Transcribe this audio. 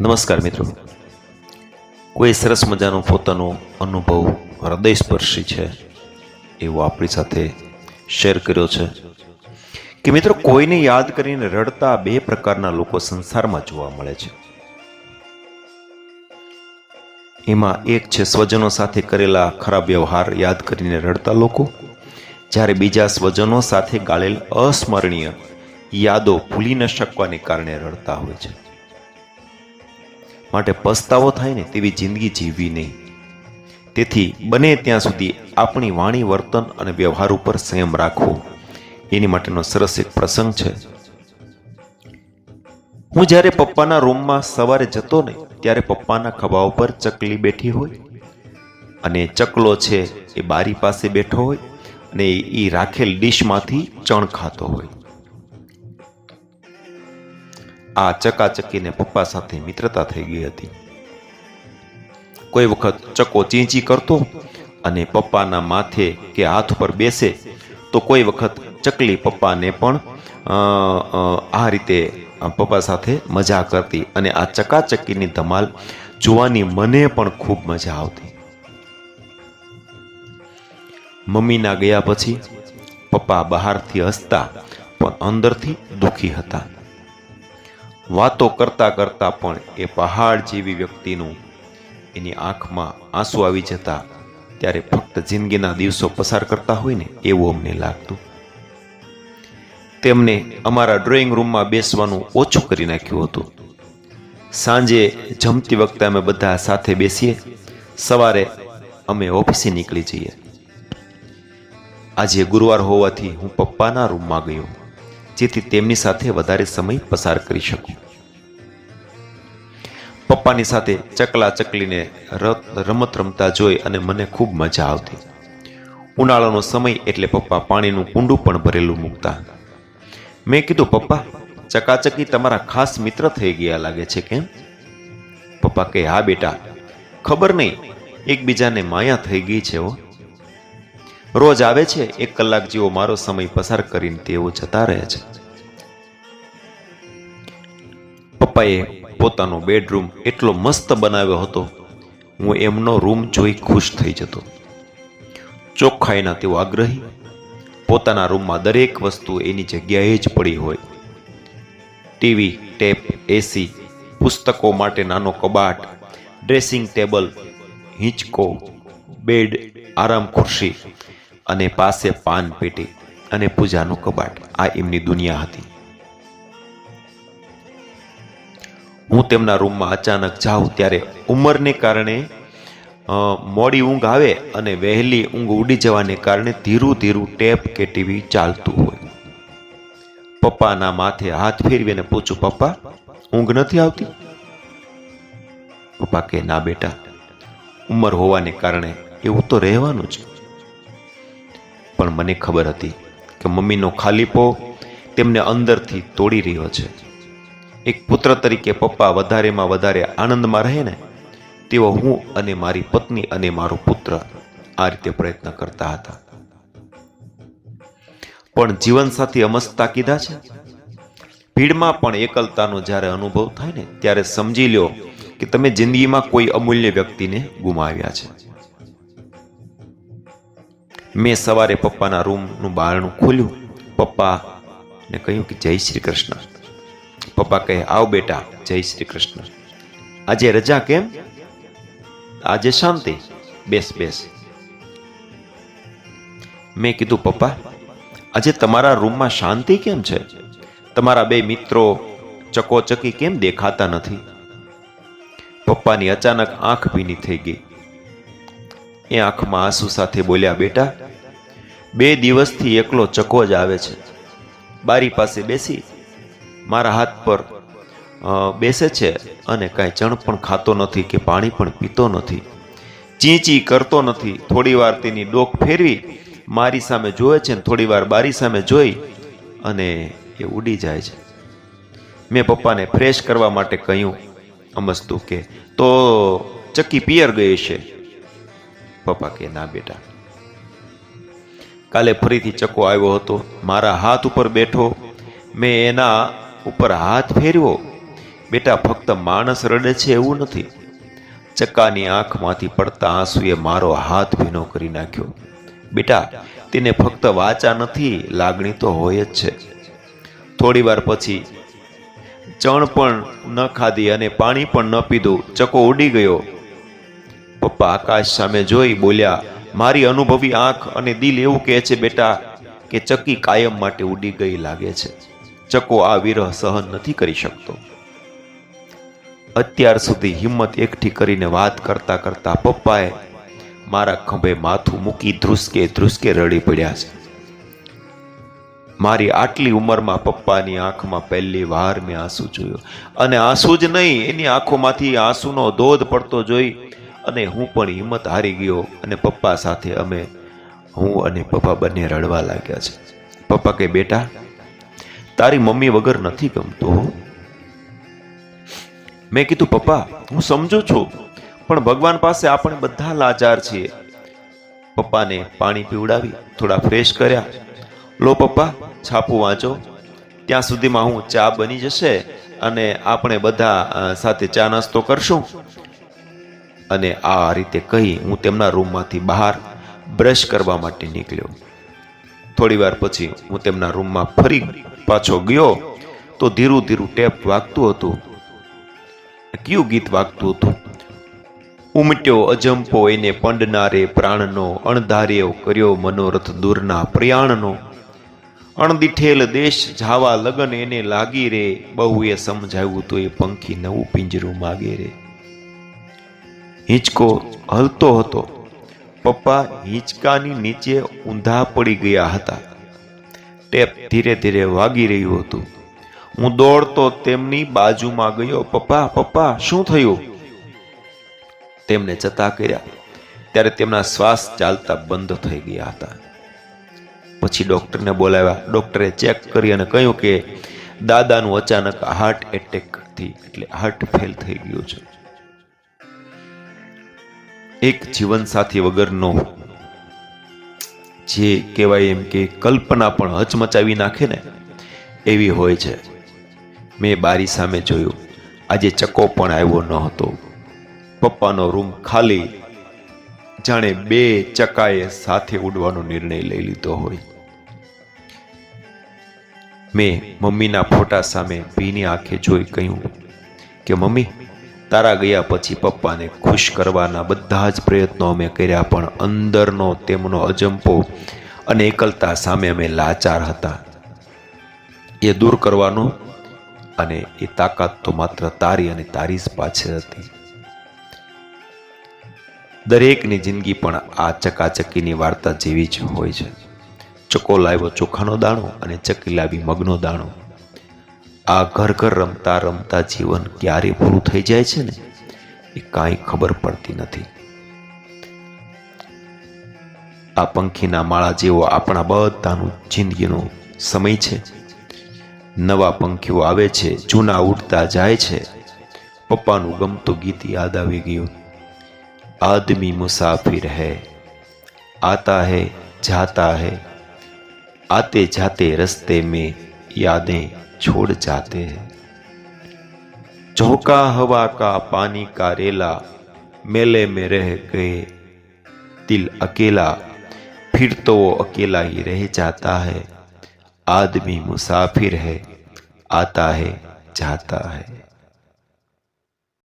નમસ્કાર મિત્રો. કોઈ સરસ મજાનો પોતાનો અનુભવ હૃદયસ્પર્શી છે એવો આપણી સાથે શેર કર્યો છે. કે મિત્રો, કોઈને યાદ કરીને રડતા બે પ્રકારના લોકો સંસારમાં જોવા મળે છે. એમાં એક છે સ્વજનો સાથે કરેલા ખરાબ વ્યવહાર યાદ કરીને રડતા લોકો, જ્યારે બીજા સ્વજનો સાથે ગાળેલ અસ્મરણીય યાદો ભૂલી ન શકવાને કારણે રડતા હોય છે. માટે પસ્તાવો થાય ને તેવી જિંદગી જીવવી નહીં. તેથી બને ત્યાં સુધી આપણી વાણી, વર્તન અને વ્યવહાર ઉપર સંયમ રાખવો. એની માટેનો સરસ એક પ્રસંગ છે. હું જ્યારે પપ્પાના રૂમમાં સવારે જતો ને ત્યારે પપ્પાના ખભા ઉપર ચકલી બેઠી હોય અને ચકલો છે એ બારી પાસે બેઠો હોય અને એ રાખેલ ડીશમાંથી ચણ ખાતો હોય. આ ચકાચકીને પપ્પા સાથે મિત્રતા થઈ ગઈ હતી. કોઈ વખત ચકો ચીંચી કરતો અને પપ્પાના માથે કે હાથ પર બેસે, તો કોઈ વખત ચકલી પપ્પાને પણ આ રીતે પપ્પા સાથે મજા કરતી અને આ ચકાચકીની ધમાલ જોવાની મને પણ ખૂબ મજા આવતી. મમ્મીના ગયા પછી પપ્પા બહારથી હસતા પણ અંદરથી દુઃખી હતા. વાતો કરતા કરતાં પણ એ પહાડ જેવી વ્યક્તિનું એની આંખમાં આંસુ આવી જતા ત્યારે ફક્ત જિંદગીના દિવસો પસાર કરતા હોય ને એવું અમને લાગતું. તેમને અમારા ડ્રોઈંગ રૂમમાં બેસવાનું ઓછું કરી નાખ્યું હતું. સાંજે જમતી વખતે અમે બધા સાથે બેસીએ, સવારે અમે ઓફિસે નીકળી જઈએ. આજે ગુરુવાર હોવાથી હું પપ્પાના રૂમમાં ગયો. જેથી તેમની સાથે વધારે સમય પસાર કરી શકું. પપ્પાની સાથે ચકલા ચકલીને રમત રમતા જોઈ અને મને ખૂબ મજા આવતી. ઉનાળાનો સમય એટલે પપ્પા પાણીનું કુંડું પણ ભરેલું મૂકતા. મેં કીધું, પપ્પા, ચકાચકી તમારા ખાસ મિત્ર થઈ ગયા લાગે છે કેમ? પપ્પા કહે, હા બેટા, ખબર નહીં, એકબીજાને માયા થઈ ગઈ છે હો. રોજ આવે છે, એક કલાક જેવો મારો સમય પસાર કરીને તેઓ જતા રહે છે. પપ્પાએ પોતાનો બેડરૂમ એટલો મસ્ત બનાવ્યો હતો, હું એમનો રૂમ જોઈ ખુશ થઈ જતો. ચોખ્ખાઈના તેઓ આગ્રહી, પોતાના રૂમમાં દરેક વસ્તુ એની જગ્યાએ જ પડી હોય. ટીવી, ટેપ એસી પુસ્તકો માટે નાનો કબાટ, ડ્રેસિંગ ટેબલ, હિંચકો, બેડ, આરામ ખુરશી અને પાસે પાન પેટી અને પૂજાનું કબાટ. આ એમની દુનિયા હતી. હું તેમના રૂમમાં અચાનક જાઉં ત્યારે ઉંમરને કારણે મોડી ઊંઘ આવે અને વહેલી ઊંઘ ઉડી જવાને કારણે ધીરું ધીરું ટેપ કે ટીવી ચાલતું હોય. પપ્પાના માથે હાથ ફેરવીને પૂછું, પપ્પા, ઊંઘ નથી આવતી? પપ્પા કે ના બેટા, ઉંમર હોવાને કારણે એવું તો રહેવાનું જ પણ મને ખબર હતી કે મમ્મીનો ખાલીપો તેમને અંદરથી તોડી રહ્યો છે. એક પુત્ર તરીકે પપ્પા વધારેમાં વધારે આનંદમાં રહે ને તેવો હું અને મારી પત્ની અને મારો પુત્ર આ રીતે પ્રયત્ન કરતા હતા. પણ જીવનસાથી અમસ્તા કીધા છે. ભીડમાં પણ એકલતાનો જ્યારે અનુભવ થાય ને, ત્યારે સમજી લ્યો કે તમે જિંદગીમાં કોઈ અમૂલ્ય વ્યક્તિને ગુમાવ્યા છે. મેં સવારે પપ્પાના રૂમનું બારણું ખોલ્યું. પપ્પા ને કહ્યું કે જય શ્રી કૃષ્ણ. પપ્પા કહે, આવ બેટા, જય શ્રી કૃષ્ણ. આજે રજા કેમ? આજે શાંતિ. બેસ બેસ. મેં કીધું, પપ્પા, આજે તમારા રૂમમાં શાંતિ કેમ છે? તમારા બે મિત્રો ચકોચકી કેમ દેખાતા નથી? પપ્પાની અચાનક આંખ ભીની થઈ ગઈ. એ આંખમાં આંસુ સાથે બોલ્યા, બેટા, બે દિવસથી એકલો ચકો જ આવે છે. બારી પાસે બેસી મારા હાથ પર બેસે છે અને કાંઈ ચણ પણ ખાતો નથી કે પાણી પણ પીતો નથી. ચીંચી કરતો નથી. થોડીવાર તેની ડોક ફેરવી, મારી સામે જોવે છે ને થોડી વાર બારી સામે જોઈ અને એ ઉડી જાય છે. મેં પપ્પાને ફ્રેશ કરવા માટે કહ્યું, અમસ્તું કે, તો ચક્કી પિયર ગઈ છે? પપ્પા કે, ના બેટા. કાલે ફરીથી ચક્કો આવ્યો હતો. મારા હાથ ઉપર બેઠો, મેં એના ઉપર હાથ ફેરવો. બેટા, ફક્ત માણસ રડે છે એવું નથી. ચક્કાની આંખમાંથી પડતા આંસુએ મારો હાથ ભીનો કરી નાખ્યો. બેટા, તેને ફક્ત વાચા નથી, લાગણી તો હોય જ છે. થોડી વાર પછી ચણ પણ ન ખાધી અને પાણી પણ ન પીધું, ચકો ઉડી ગયો. પપ્પા આકાશ સામે જોઈ બોલ્યા, મારી અનુભવી આંખ અને દિલ એવું કહે છે બેટા, કે ચક્કી કાયમ માટે ઉડી ગઈ લાગે છે. ચકો આ વિરહ સહન નથી કરી શકતો. અત્યાર સુધી હિંમત એકઠી કરીને વાત કરતા કરતા પપ્પાએ મારા ખંભે માથું મૂકી ધ્રુસકે ધ્રુસકે રડી પડ્યા છે. મારી આટલી ઉંમરમાં પપ્પાની આંખમાં પહેલી વાર મેં આંસુ જોયો. અને આંસુ જ નહીં, એની આંખોમાંથી આંસુનો ધોધ પડતો જોઈ અને હું પણ હિંમત હારી ગયો અને પપ્પા સાથે અમે હું અને પપ્પા બંને રડવા લાગ્યા છે. પપ્પા કે બેટા તારી મમ્મી વગર નથી ગમતો. મેં કીધું, પપ્પા, હું સમજુ છું, પણ ભગવાન પાસે આપણે બધા લાચાર છીએ. પપ્પાને પાણી પીવડાવી, થોડા ફ્રેશ કર્યા. લો પપ્પા, છાપું વાંચો. ત્યાં સુધીમાં હું ચા બની જશે અને આપણે બધા સાથે ચા નાસ્તો કરશું. અને આ રીતે કહી હું તેમના રૂમમાંથી બહાર બ્રશ કરવા માટે નીકળ્યો. થોડી વાર પછી હું તેમના રૂમમાં ફરી પાછો ગયો તો ધીરું ધીરું ટેપ વાગતું હતું. કયું ગીત વાગતું હતું? ઉમટ્યો અજંપો એને પંડનારે પ્રાણનો, અણધાર્યો કર્યો મનોરથ દૂરના પ્રયાણનો. અણદીઠેલ દેશ જાવા લગન એને લાગી રે, બહુએ સમજાવ્યું તો એ પંખી નવું પિંજરું માગે રે. હિંચકો હલતો હતો. પપ્પા હિંચકાની નીચે ઊંધા પડી ગયા હતા. ટેપ ધીરે ધીરે વાગી રહ્યું હતું. હું દોડતો તેમની બાજુમાં ગયો, પપ્પા પપ્પા, શું થયું? તેમને જતા કર્યા. ત્યારે તેમના શ્વાસ ચાલતા બંધ થઈ ગયા હતા. પછી ડોક્ટરને બોલાવ્યા. ડોક્ટરે ચેક કરી અને કહ્યું કે, દાદાનું અચાનક હાર્ટ એટેકથી એટલે હાર્ટ ફેલ થઈ ગયું છે. એક જીવનસાથી વગરનો જે કહેવાય એમ કે કલ્પના પણ હચમચાવી નાખે ને, એવી હોય છે. મેં બારી સામે જોયું. આજે ચકો પણ આવ્યો ન હતો. પપ્પાનો રૂમ ખાલી. જાણે બે ચકાએ સાથે ઉડવાનો નિર્ણય લઈ લીધો હોય. મેં મમ્મીના ફોટા સામે ભીની આંખે જોઈ કહ્યું કે, મમ્મી તારા ગયા પછી પપ્પાને ખુશ કરવાના બધા જ પ્રયત્નો અમે કર્યા, પણ અંદરનો તેમનો અજંપો અને એકલતા સામે અમે લાચાર હતા. એ દૂર કરવાનો અને એ તાકાત તો માત્ર તારી અને તારી જ પાછળ હતી. દરેકની જિંદગી પણ આ ચકાચકીની વાર્તા જેવી જ હોય છે. ચકો લાવ્યો ચોખાનો દાણો અને ચકી લાવી મગનો દાણો. આ ઘર ઘર રમતા રમતા જીવન ક્યારે પૂરું થઈ જાય છે ને, એ કાંઈ ખબર પડતી નથી. આ પંખીના માળા જેવો આપણા બધાનું જિંદગીનો સમય છે. નવા પંખીઓ આવે છે, જૂના ઉડતા જાય છે. પપ્પાનું ગમતું ગીત યાદ આવી ગયું. આદમી મુસાફિર હૈ, આતા હૈ, જાતા હૈ. આતે જાતે રસ્તે મેં યાદે छोड़ जाते हैं। झोंका हवा का पानी का रेला मेले में रह गए। दिल अकेला, फिर तो वो अकेला ही रह जाता है। आदमी मुसाफिर है, आता है, जाता है।